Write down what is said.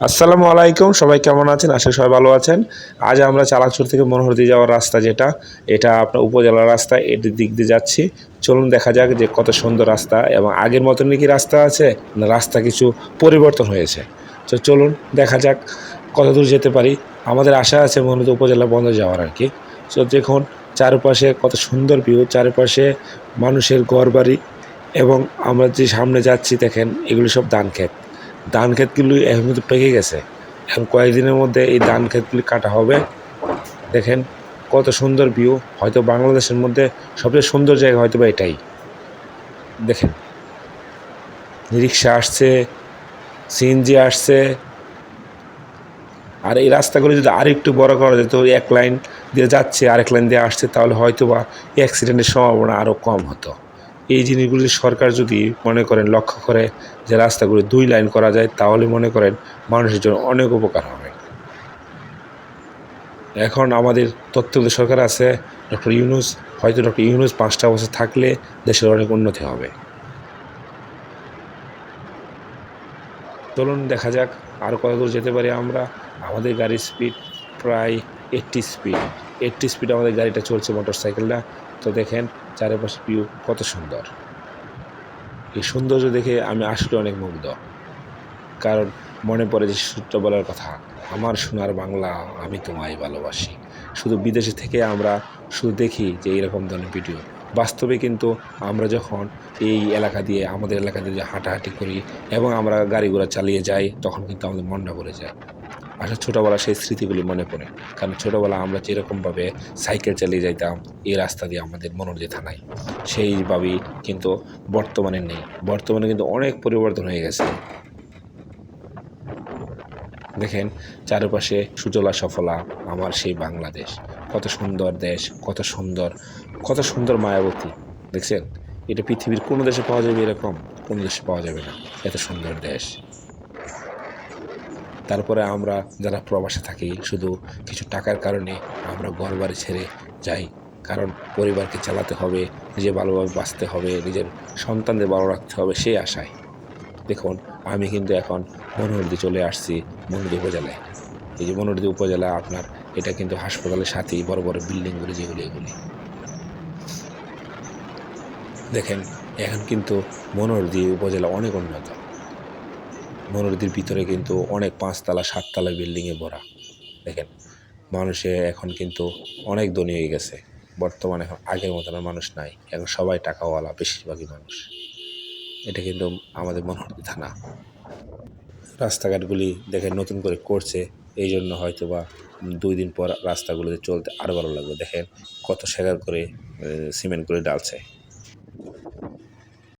আসসালামু আলাইকুম, সবাই কেমন আছেন? আশা সবাই ভালো আছেন। আজ আমরা চালাকচুর থেকে মনোহরদি যাওয়ার রাস্তা যেটা, এটা আপনার উপজেলার রাস্তা এটির দিক দিয়ে যাচ্ছি। চলুন দেখা যাক যে কত সুন্দর রাস্তা এবং আগের মতনই কি রাস্তা আছে, না রাস্তা কিছু পরিবর্তন হয়েছে। তো চলুন দেখা যাক কত দূর যেতে পারি। আমাদের আশা আছে মনোহরদি উপজেলা বন্ধ যাওয়ার আর কি। তো দেখুন, চারপাশে কত সুন্দর ভিউ চারপাশে মানুষের ঘরবাড়ি এবং আমরা যে সামনে যাচ্ছি, দেখেন, এগুলি সব ধান ক্ষেত ধান ক্ষেতগুলি এখন কিন্তু পেকে গেছে। এখন কয়েকদিনের মধ্যে এই ধান ক্ষেতগুলি কাটা হবে। দেখেন কত সুন্দর ভিউ হয়তো বাংলাদেশের মধ্যে সবচেয়ে সুন্দর জায়গা হয়তো বা এটাই। দেখেন, রিক্সা আসছে সিএনজি আসছে। আর এই রাস্তাগুলো যদি আরেকটু বড় করা যেত, এক লাইন দিয়ে যাচ্ছে, আরেক লাইন দিয়ে আসছে, তাহলে হয়তো বা অ্যাক্সিডেন্টের সম্ভাবনা আরও কম হতো। এই জিনিসগুলি সরকার যদি মনে করেন, লক্ষ্য করে যে রাস্তাগুলি দুই লাইন করা যায়, তাহলে মনে করেন মানুষের জন্য অনেক উপকার হবে। এখন আমাদের তত্ত্বাবধায়ক সরকার আছে, ডক্টর ইউনুস, হয়তো ডক্টর ইউনুস পাঁচটা বছর থাকলে দেশের অনেক উন্নতি হবে। চলুন দেখা যাক আর কত দূর যেতে পারি আমরা। আমাদের গাড়ির স্পিড প্রায় এইট্টি স্পিড এইট্টি স্পিড আমাদের গাড়িটা চলছে মোটর সাইকেলটা তো দেখেন চারিপাশে ভিউ কত সুন্দর। এই সৌন্দর্য দেখে আমি আসলে অনেক মুগ্ধ। কারণ মনে পড়ে যে সূত্র বলার কথা, আমার সোনার বাংলা আমি তোমায় ভালোবাসি। শুধু বিদেশে থেকে আমরা শুধু দেখি যে এরকম ধরনের ভিডিও বাস্তবে কিন্তু আমরা যখন এই এলাকা দিয়ে, আমাদের এলাকা দিয়ে হাঁটাহাঁটি করি এবং আমরা গাড়ি ঘোড়া চালিয়ে যাই, তখন কিন্তু আমাদের মনটা ভরে যায়। আসলে ছোটোবেলা সেই স্মৃতিগুলি মনে পড়ে। কারণ ছোটোবেলা আমরা যেরকমভাবে সাইকেল চালিয়ে যাইতাম, এই রাস্তা দিয়ে আমাদের মনোরদি থানায় সেইভাবেই কিন্তু বর্তমানে নেই। বর্তমানে কিন্তু অনেক পরিবর্তন হয়ে গেছে। দেখেন, চারপাশে সুজলা সফলা, আমার সেই বাংলাদেশ। কত সুন্দর দেশ, কত সুন্দর কত সুন্দর মায়াবতী। দেখছেন? এটা পৃথিবীর কোনো দেশে পাওয়া যাবে এরকম, কোনো দেশে পাওয়া যাবে না। এত সুন্দর দেশ। তারপরে আমরা যারা প্রবাসে থাকি, শুধু কিছু টাকার কারণে আমরা ঘর বাড়ি ছেড়ে যাই। কারণ পরিবারকে চালাতে হবে, নিজে ভালোভাবে বাঁচতে হবে, নিজের সন্তানদের ভালো রাখতে হবে, সেই আশায়। দেখুন, আমি কিন্তু এখন মনোহরদি চলে আসছি মনোহরদি উপজেলায়। এই যে মনোহরদি উপজেলা, আপনার এটা কিন্তু হাসপাতালের সাথেই বড় বড় বিল্ডিংগুলি যেগুলি এগুলি। দেখেন, এখন কিন্তু মনোহরদি উপজেলা অনেক উন্নত। মনোরদির ভিতরে কিন্তু অনেক পাঁচতলা, সাততলা বিল্ডিংয়ে ভরা। দেখেন, মানুষে এখন কিন্তু অনেক ধনী হয়ে গেছে। বর্তমানে এখন আগের মতন মানুষ নাই। এখন সবাই টাকাওয়ালা, বেশিরভাগই মানুষ। এটা কিন্তু আমাদের মনোহরদি থানা। রাস্তাঘাটগুলি দেখেন নতুন করে করছে। এই জন্য হয়তো বা দুই দিন পর রাস্তাগুলোতে চলতে আরও ভালো লাগবে। দেখেন কত শেখার করে সিমেন্ট করে ডালছে।